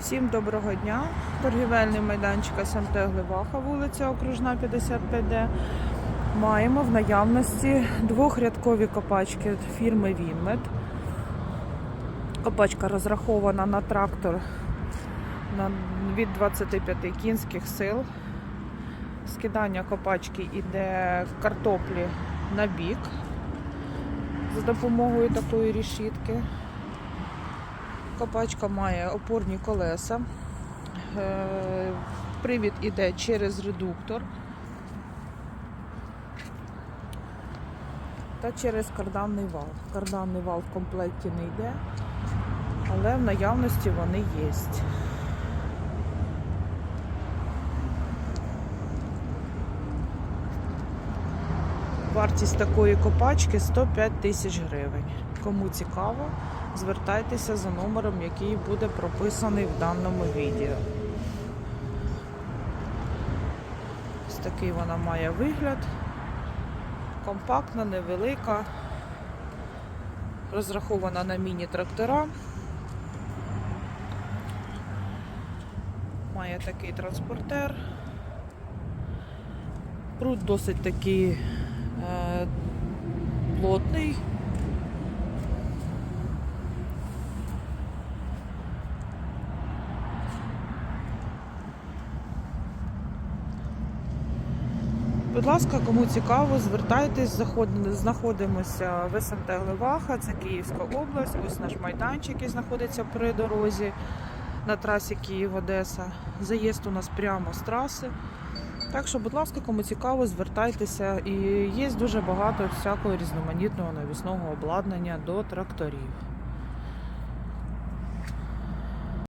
Всім доброго дня. Торгівельний майданчик СМТ Гливаха, вулиця Окружна 55D. Маємо в наявності двохрядкові копачки фірми Вінмет. Копачка розрахована на трактор від 25 кінських сил. Скидання копачки йде картоплі на бік за допомогою такої рішітки. Копачка має опорні колеса. Е, Привід іде через редуктор та через карданний вал. Карданний вал в комплекті не йде, але в наявності вони є. Вартість такої копачки 105 тисяч гривень. Кому цікаво, звертайтеся за номером, який буде прописаний в даному відео. Ось такий вона має вигляд. Компактна, невелика, розрахована на міні-трактора. Має такий транспортер. Пруд досить такий е, плотний. Будь ласка, кому цікаво, звертайтесь, знаходимося в СМТ Гливаха, це Київська область. Ось наш майданчик, який знаходиться при дорозі на трасі Київ-Одеса. Заїзд у нас прямо з траси. Так що, будь ласка, кому цікаво, звертайтеся. І є дуже багато всякого різноманітного навісного обладнання до тракторів.